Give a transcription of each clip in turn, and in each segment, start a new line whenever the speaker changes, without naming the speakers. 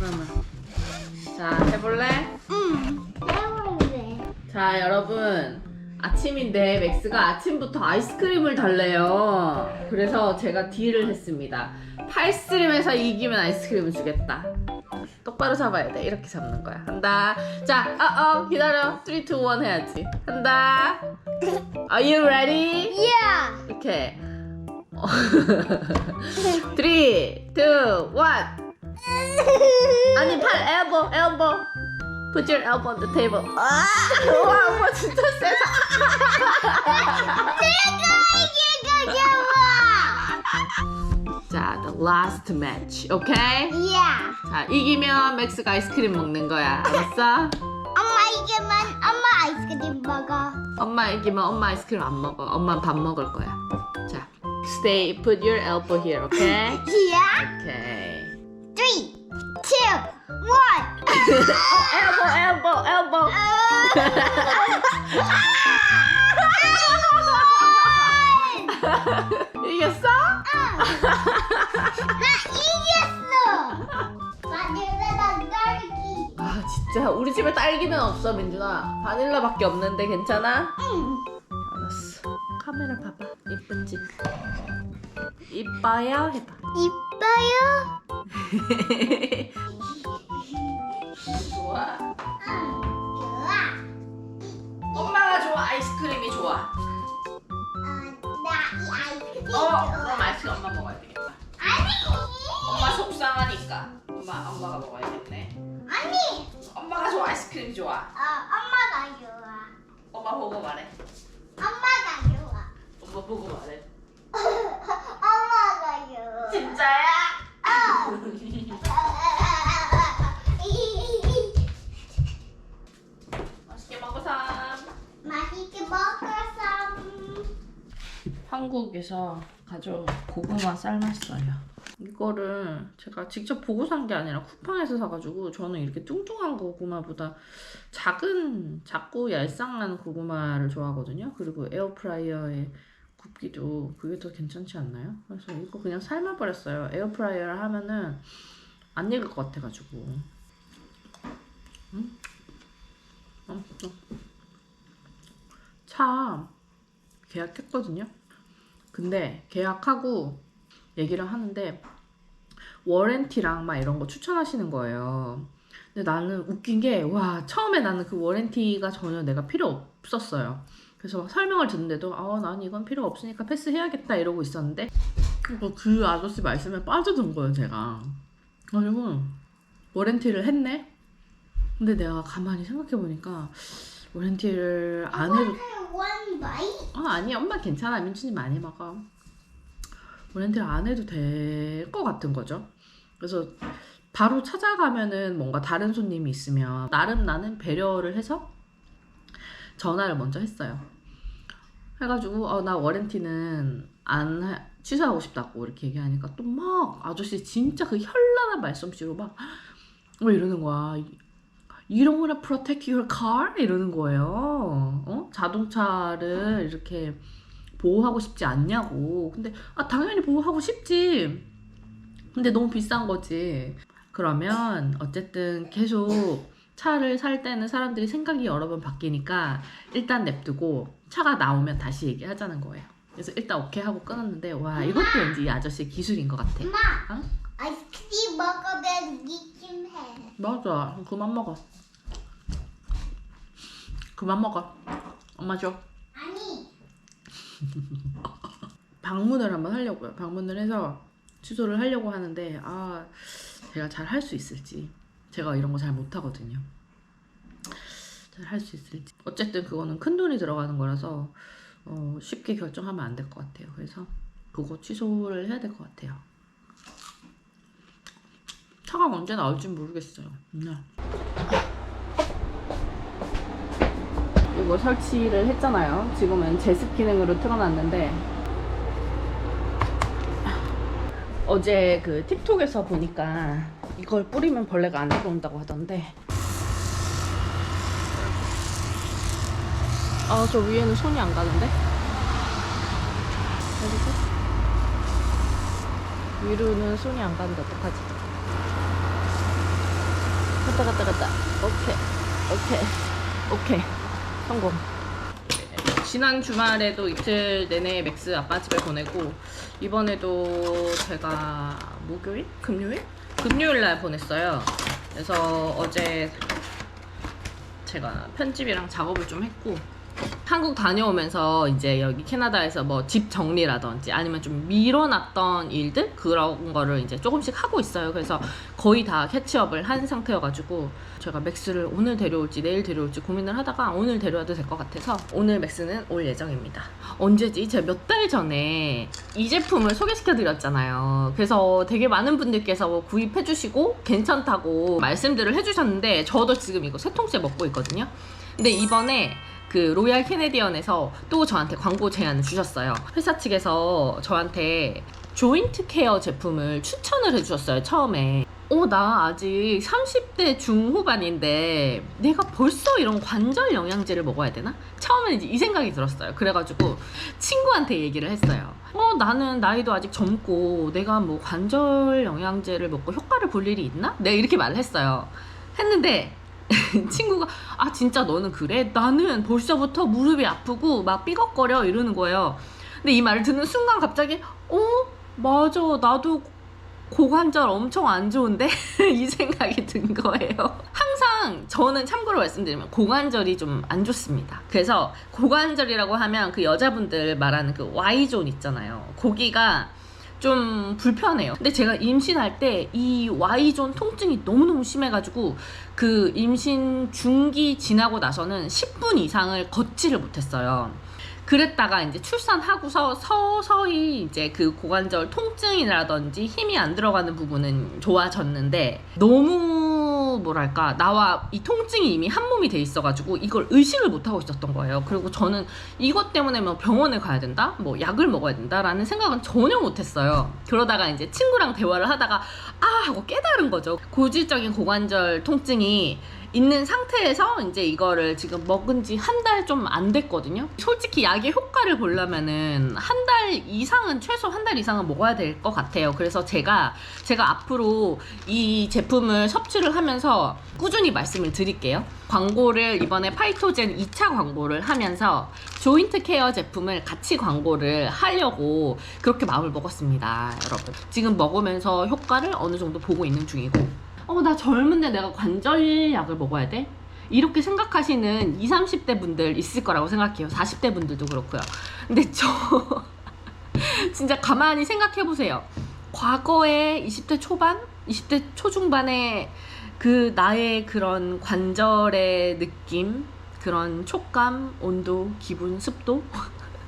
그러면. 자 해볼래?
응. 해볼래.
자 여러분. 아침인데 맥스가 아침부터 아이스크림을 달래요. 그래서 제가 딜을 했습니다. 팔스림에서 이기면 아이스크림을 주겠다. 똑바로 잡아야 돼. 이렇게 잡는 거야. 한다. 자 어어. 기다려. 3, 2, 1 해야지. 한다. Are you ready?
Yeah.
이렇게 3, 2, 1 아니 팔 elbow elbow Put your elbow on the table 아 우와 우와 진짜 세다
좋아.
자 the last match 오케이?
Yeah.
자 이기면 맥스가 아이스크림 먹는 거야 알았어?
엄마 이기면 엄마 아이스크림 먹어.
엄마 이기면 엄마 아이스크림 안 먹어 엄마 밥 먹을 거야 자 stay put your elbow here 오케이?
Yeah.
오케이
Three, two, one.
elbow elbow elbow 이겼어?
나 이겼어. 바닐라 딸기.
아 진짜 우리 집에 딸기는 없어 민준아 바닐라밖에 없는데 괜찮아?
응.
알았어 카메라 봐봐 이쁜지 이뻐요 해봐
이뻐요?
좋아
응. 좋아.
엄마가 좋아 아이스크림이 좋아
어, 나 이 아이스크림
어
좋아.
그럼 아이스크림 엄마 먹어야 되겠다
아니.
엄마 속상하니까 엄마 엄마가 먹어야겠네
아니.
엄마가 좋아 아이스크림이 좋아
어, 엄마가 좋아.
엄마 보고 말해 한국에서 가져온 고구마 삶았어요. 이거를 제가 직접 보고 산 게 아니라 쿠팡에서 사가지고 저는 이렇게 뚱뚱한 고구마보다 작은 작고 얄쌍한 고구마를 좋아하거든요. 그리고 에어프라이어에 굽기도 그게 더 괜찮지 않나요? 그래서 이거 그냥 삶아버렸어요. 에어프라이어를 하면은 안 익을 것 같아가지고. 음? 음, 음. 참 계약했거든요. 근데 계약하고 얘기를 하는데 워렌티랑 막 이런 거 추천하시는 거예요. 근데 나는 웃긴 게 와 처음에 나는 그 워렌티가 전혀 내가 필요 없었어요. 그래서 막 설명을 듣는데도 아 난 이건 필요 없으니까 패스해야겠다 이러고 있었는데 그- 그 아저씨 말씀에 빠져든 거예요 제가. 그리고 워렌티를 했네. 근데 내가 가만히 생각해 보니까 워렌티를 안 해도? 아 아니 엄마 괜찮아. 민준이 많이 먹어. 오렌티를 안 해도 될 것 같은 거죠. 그래서 바로 찾아가면은 뭔가 다른 손님이 있으면 나름 나는 배려를 해서 전화를 먼저 했어요. 해가지고 어, 나 워렌티는 안 하- 취소하고 싶다고 이렇게 얘기하니까 또 막 아저씨 진짜 그 현란한 말솜씨로 막왜 이러는 거야 You don't wanna protect your car? 이러는 거예요. 어? 자동차를 이렇게 보호하고 싶지 않냐고. 근데 아 당연히 보호하고 싶지. 근데 너무 비싼 거지. 그러면 어쨌든 계속 차를 살 때는 사람들이 생각이 여러 번 바뀌니까 일단 냅두고 차가 나오면 다시 얘기하자는 거예요. 그래서 일단 오케이 하고 끊었는데 와 이것도 왠지 이 아저씨의 기술인 것 같아.
엄마.
어?
아이스크림 먹으면 기침해.
맞아. 그만 먹어. 그만 먹어. 엄마 줘.
아니.
방문을 한번 하려고요. 방문을 해서 취소를 하려고 하는데 아 제가 잘 할 수 있을지 제가 이런 거 잘 못하거든요. 잘 할 수 있을지 어쨌든 그거는 큰 돈이 들어가는 거라서 어, 쉽게 결정하면 안 될 것 같아요. 그래서 그거 취소를 해야 될 것 같아요. 차가 언제 나올지 모르겠어요. 네. 이거 설치를 했잖아요. 지금은 제습 기능으로 틀어놨는데 어제 그 틱톡에서 보니까 이걸 뿌리면 벌레가 안 들어온다고 하던데 아 저 위에는 손이 안 가는데 그리고 위로는 손이 안 가는데 어떡하지 갔다 갔다 갔다. 오케이. 오케이. 오케이. 성공. 지난 주말에도 이틀 내내 맥스 아빠 집에 보내고 이번에도 제가 목요일? 금요일? 금요일 날 보냈어요. 그래서 어제 제가 편집이랑 작업을 좀 했고 한국 다녀오면서 이제 여기 캐나다에서 뭐 집 정리라든지 아니면 좀 미뤄놨던 일들 그런 거를 이제 조금씩 하고 있어요. 그래서 거의 다 캐치업을 한 상태여가지고 제가 맥스를 오늘 데려올지 내일 데려올지 고민을 하다가 오늘 데려와도 될 것 같아서 오늘 맥스는 올 예정입니다. 언제지? 제가 몇 달 전에 이 제품을 소개시켜드렸잖아요. 그래서 되게 많은 분들께서 구입해주시고 괜찮다고 말씀들을 해주셨는데 저도 지금 이거 세 통째 먹고 있거든요. 근데 이번에 그 로얄 캐네디언에서 또 저한테 광고 제안을 주셨어요. 회사 측에서 저한테 조인트 케어 제품을 추천을 해주셨어요. 처음에. 어, 나 아직 30대 중후반인데 내가 벌써 이런 관절 영양제를 먹어야 되나? 처음에는 이제 이 생각이 들었어요. 그래가지고 친구한테 얘기를 했어요. 어, 나는 나이도 아직 젊고 내가 뭐 관절 영양제를 먹고 효과를 볼 일이 있나? 내가 이렇게 말을 했어요. 했는데 친구가 아 진짜 너는 그래? 나는 벌써부터 무릎이 아프고 막 삐걱거려 이러는 거예요. 근데 이 말을 듣는 순간 갑자기 어 맞아 나도 고관절 엄청 안 좋은데 이 생각이 든 거예요. 항상 저는 참고로 말씀드리면 고관절이 좀 안 좋습니다. 그래서 고관절이라고 하면 그 여자분들 말하는 그 Y존 있잖아요. 거기가 좀 불편해요. 근데 제가 임신할 때 이 Y존 통증이 너무너무 심해가지고 그 임신 중기 지나고 나서는 10분 이상을 걷지를 못했어요. 그랬다가 이제 출산하고서 서서히 이제 그 고관절 통증이라든지 힘이 안 들어가는 부분은 좋아졌는데 너무 뭐랄까 나와 이 통증이 이미 한 몸이 돼 있어가지고 이걸 의식을 못 하고 있었던 거예요. 그리고 저는 이것 때문에 뭐 병원에 가야 된다, 뭐 약을 먹어야 된다라는 생각은 전혀 못했어요. 그러다가 이제 친구랑 대화를 하다가 아 하고 깨달은 거죠. 고질적인 고관절 통증이 있는 상태에서 이제 이거를 지금 먹은 지 한 달 좀 안 됐거든요. 솔직히 약의 효과를 보려면은 한 달 이상은 최소 한 달 이상은 먹어야 될 것 같아요. 그래서 제가 제가 앞으로 이 제품을 섭취를 하면서 꾸준히 말씀을 드릴게요. 광고를 이번에 파이토젠 2차 광고를 하면서 조인트 케어 제품을 같이 광고를 하려고 그렇게 마음을 먹었습니다, 여러분. 지금 먹으면서 효과를 어느 정도 보고 있는 중이고 어, 나 젊은데 내가 관절 약을 먹어야 돼? 이렇게 생각하시는 20, 30대 분들 있을 거라고 생각해요. 40대 분들도 그렇고요. 근데 저 진짜 가만히 생각해 보세요. 과거에 20대 초반, 20대 초중반에 그 나의 그런 관절의 느낌, 그런 촉감, 온도, 기분, 습도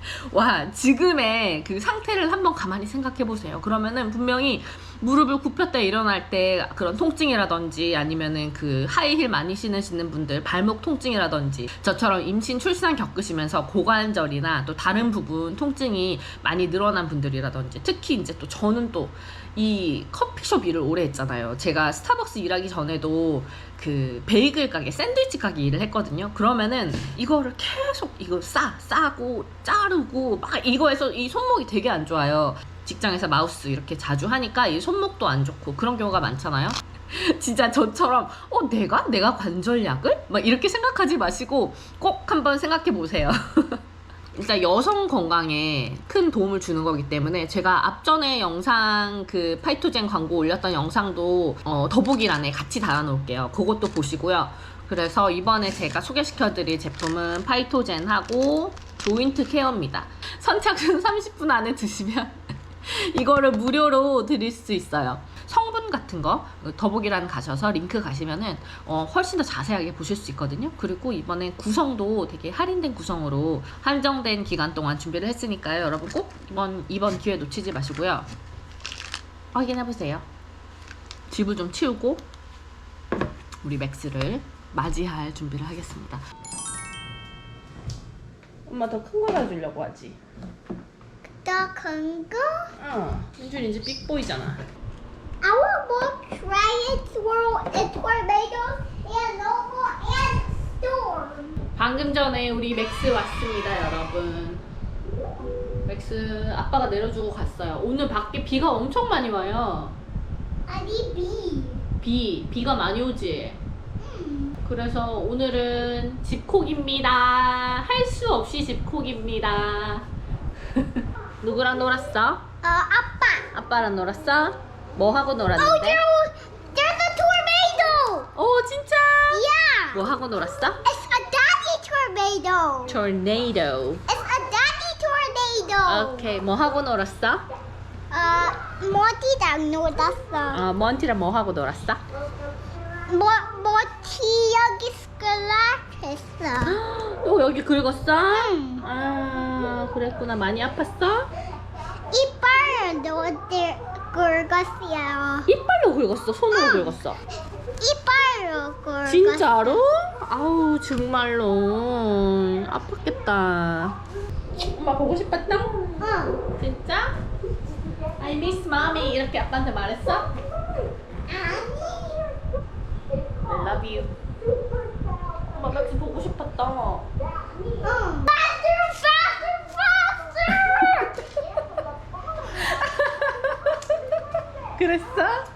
와 지금의 그 상태를 한번 가만히 생각해 보세요. 그러면은 분명히 무릎을 굽혔다 일어날 때 그런 통증이라든지 아니면은 그 하이힐 많이 신으시는 분들 발목 통증이라든지 저처럼 임신 출산 겪으시면서 고관절이나 또 다른 부분 통증이 많이 늘어난 분들이라든지 특히 이제 또 저는 또 이 커피숍 일을 오래 했잖아요. 제가 스타벅스 일하기 전에도 그 베이글 가게, 샌드위치 가게 일을 했거든요. 그러면은 이거를 계속 이거 싸, 싸고 자르고 막 이거에서 이 손목이 되게 안 좋아요. 직장에서 마우스 이렇게 자주 하니까 이 손목도 안 좋고 그런 경우가 많잖아요. 진짜 저처럼 어 내가 내가 관절약을 막 이렇게 생각하지 마시고 꼭 한번 생각해 보세요. 일단 여성 건강에 큰 도움을 주는 거기 때문에 제가 앞전에 영상 그 파이토젠 광고 올렸던 영상도 어, 더보기란에 같이 달아놓을게요. 그것도 보시고요. 그래서 이번에 제가 소개시켜드릴 제품은 파이토젠하고 조인트 케어입니다. 선착순 30분 안에 드시면 이거를 무료로 드릴 수 있어요. 성분 같은 거 더보기란 가셔서 링크 가시면은 어, 훨씬 더 자세하게 보실 수 있거든요. 그리고 이번에 구성도 되게 할인된 구성으로 한정된 기간 동안 준비를 했으니까요. 여러분 꼭 이번 이번 기회 놓치지 마시고요. 확인해 보세요. 집을 좀 치우고 우리 맥스를 맞이할 준비를 하겠습니다. 엄마 더 큰 거 사주려고 하지.
더 큰 거?
어. 윤준 이제 삑 보이잖아.
Go try it swirl it tornadoes and over and storm.
방금 전에 우리 맥스 왔습니다, 여러분. 맥스 아빠가 내려주고 갔어요. 오늘 밖에 비가 엄청 많이 와요.
아니 B.
비, 비가 많이 오지. 그래서 오늘은 집콕입니다. 할 수 없이 집콕입니다. 누구랑 놀았어?
어, 아빠.
아빠랑 놀았어? 뭐 하고
Oh,
놀았는데?
there, there's a tornado.
오 진짜?
Yeah.
뭐 하고 놀았어?
It's a daddy tornado.
tornado.
It's a daddy tornado.
오케이, 뭐 하고 놀았어?
어, 모티랑 놀았어.
어, 먼티랑 뭐 하고 놀았어?
모, 모티 여기 스크래치했어.
또 여기 긁었어?
응.
아, 그랬구나. 많이 아팠어?
어디 긁었어요.
이빨로 긁었어? 손으로 긁었어?
이빨로 긁었어.
진짜로? 아우, 정말로. 아팠겠다. 엄마 보고 싶었다?
응.
진짜? I miss mommy. 이렇게 아빠한테 말했어?
아니.
I love you. 엄마 맥스 보고 싶었다.
응.
그랬어?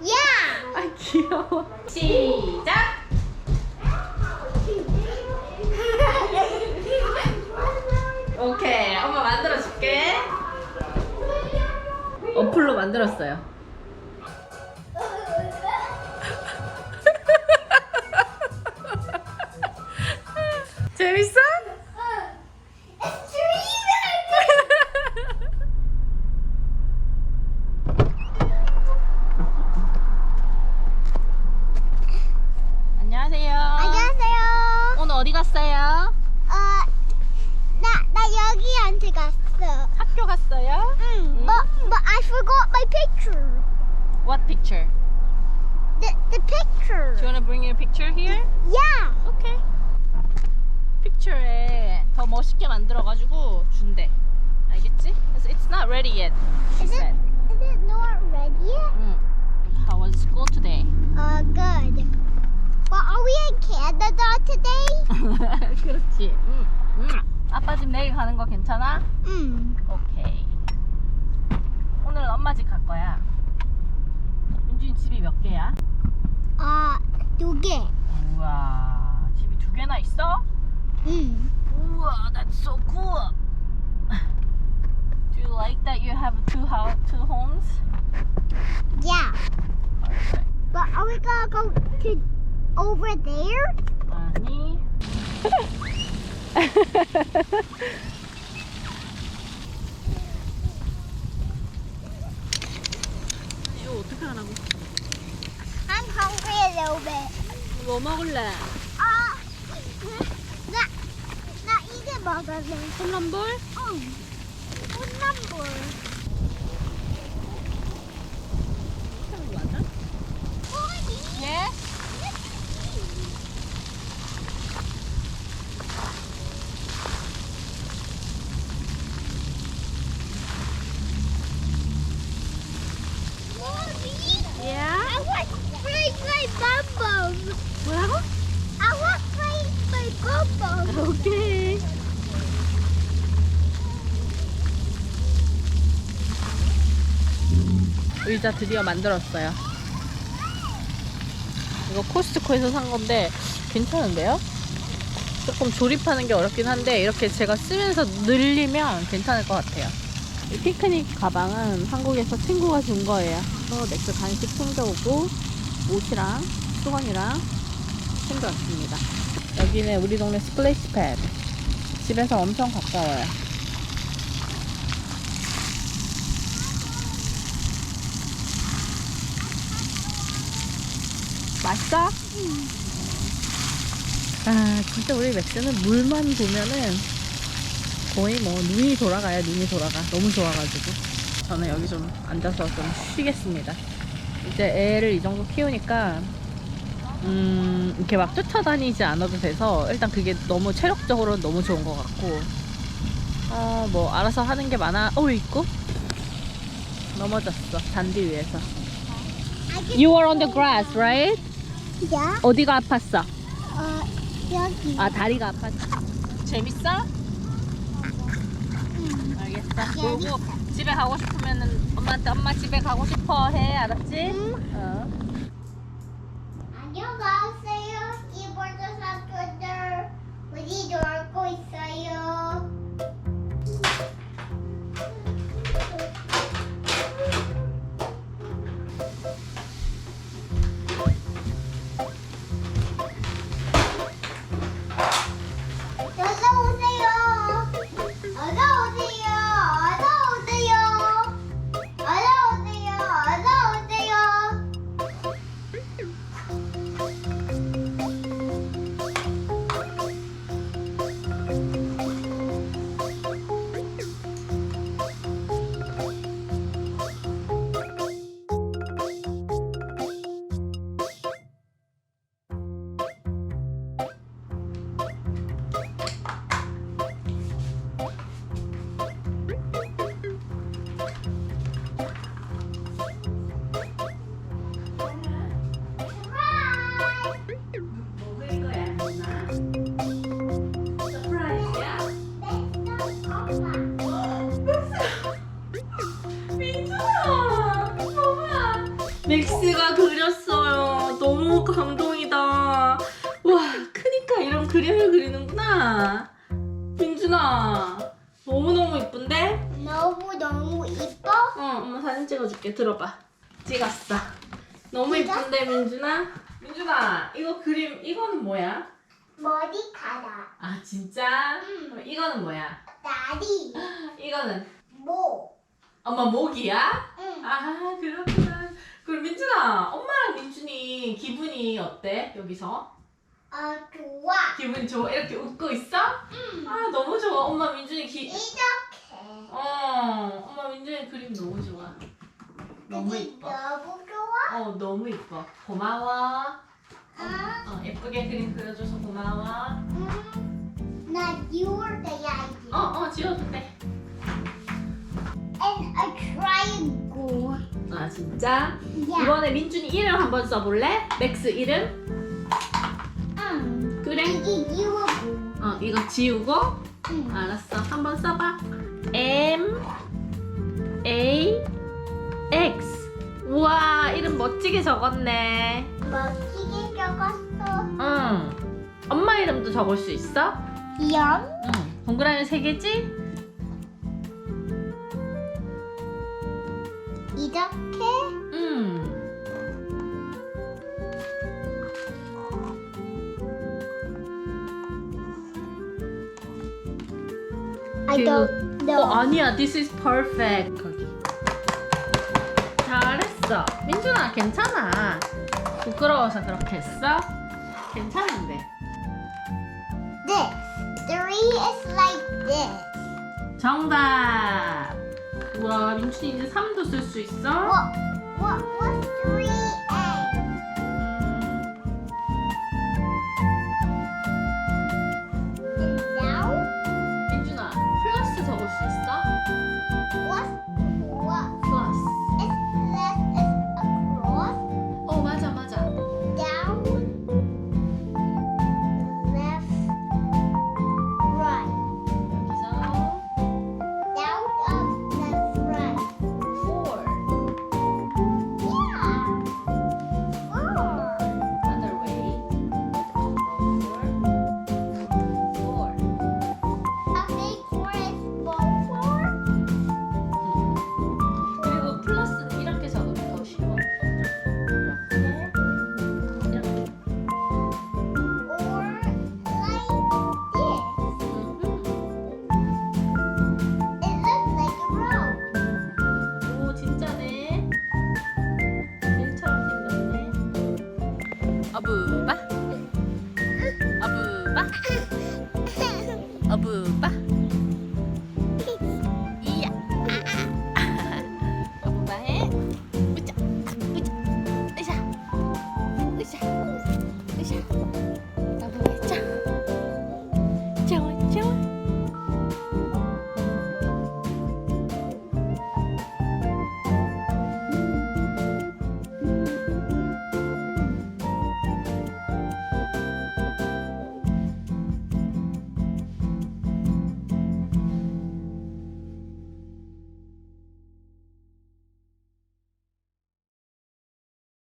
yeah.
아, 귀여워. 시작! 오케이, 엄마 만들어 줄게. 어플로 만들었어요.
여기한테 갔어.
학교 갔어요?
응. But, but I forgot my picture.
What picture?
The, the picture.
Do you want to bring your picture here?
Yeah.
Okay. 픽처에 더 멋있게 만들어가지고 준대. 알겠지? 그래서 it's not ready yet. She
Is it,
said.
is it not ready yet?
응. How was school today?
Uh, good. But are we in Canada today?
그렇지. 응. 응. 아빠 집 내일 가는 거 괜찮아?
응.
오케이. 오늘 엄마 집 갈 거야. 윤준이 집이 몇 개야?
아, 두 개.
우와. 집이 두 개나 있어?
응.
우와, that's so cool. Do you like that you have two house, two homes?
Yeah.
Alright.
But are we gonna go to over there?
아니. 이거 어떻게 하라고?
I'm hungry a little bit.
뭐 먹을래?
아, 나, 나 이게 먹을래.
콜럼볼?
응. 콜라볼.
의자 드디어 만들었어요. 이거 코스트코에서 산 건데 괜찮은데요? 조금 조립하는 게 어렵긴 한데 이렇게 제가 쓰면서 늘리면 괜찮을 것 같아요. 이 피크닉 가방은 한국에서 친구가 준 거예요. 그래서 맥주 간식 챙겨오고 옷이랑 수건이랑 챙겨왔습니다. 여기는 우리 동네 스플래시 패드. 집에서 엄청 가까워요. 맛있어? 아, 진짜 우리 맥주는 물만 보면은 거의 뭐 눈이 돌아가요, 눈이 돌아가. 너무 좋아가지고. 저는 여기 좀 앉아서 좀 쉬겠습니다. 이제 애를 이 정도 키우니까 음, 이렇게 막 쫓아다니지 않아도 돼서 일단 그게 너무 체력적으로 너무 좋은 것 같고 어, 뭐 알아서 하는 게 많아. 어, 있고 넘어졌어 잔디 위에서. You were on the grass, right?
Yeah.
어디가 아팠어?
어, 여기.
아 다리가 아팠어. 재밌어?
응.
알겠어. 그리고 집에 가고 싶으면은 엄마한테 엄마 집에 가고 싶어 해, 알았지?
응.
어. 감동이다. 와, 크니까 이런 그림을 그리는구나. 민준아, 너무너무 이쁜데?
너무 너무 이뻐.
어, 엄마 사진 찍어줄게. 들어봐. 찍었어. 너무? 이쁜데, 민준아? 민준아, 이거 그림, 이거는 뭐야?
머리카락.
아, 진짜?
음.
그럼 이거는 뭐야?
다리.
이거는
목.
엄마 목이야?
응.
아, 그렇구나. 그럼 민준아, 엄마랑 민준이 기분이 어때? 여기서?
어 좋아.
기분 좋아? 이렇게 웃고 있어?
응.
아, 너무 좋아. 엄마 민준이 기,
이렇게.
어, 엄마 민준이 그림 너무 좋아. 너무
그게
이뻐.
너무 좋아.
어, 너무 이뻐. 고마워.
응.
어, 예쁘게 그림 그려줘서 고마워.
응. 나 지울래야지.
어, 어, 지워도 돼.
And a triangle.
아, 진짜?
야.
이번에 민준이 이름 한번 써볼래? 맥스 이름?
응.
그래.
이게 지우고.
어, 이거 지우고.
응.
알았어. 한번 써봐. M A X. 우와, 이름 멋지게 적었네.
멋지게 적었어.
응. 엄마 이름도 적을 수 있어?
연.
응. 동그라미 세 개지?
이렇게.
응.
I
그리고-
don't
어,
know.
아니야. This is perfect. 거기. 잘했어. 민준아, 괜찮아. 부끄러워서 그렇게 했어? 괜찮은데.
This. Three is like this.
정답. 우와, 민준이 이제 3도 쓸 수 있어?
What? What was three A? And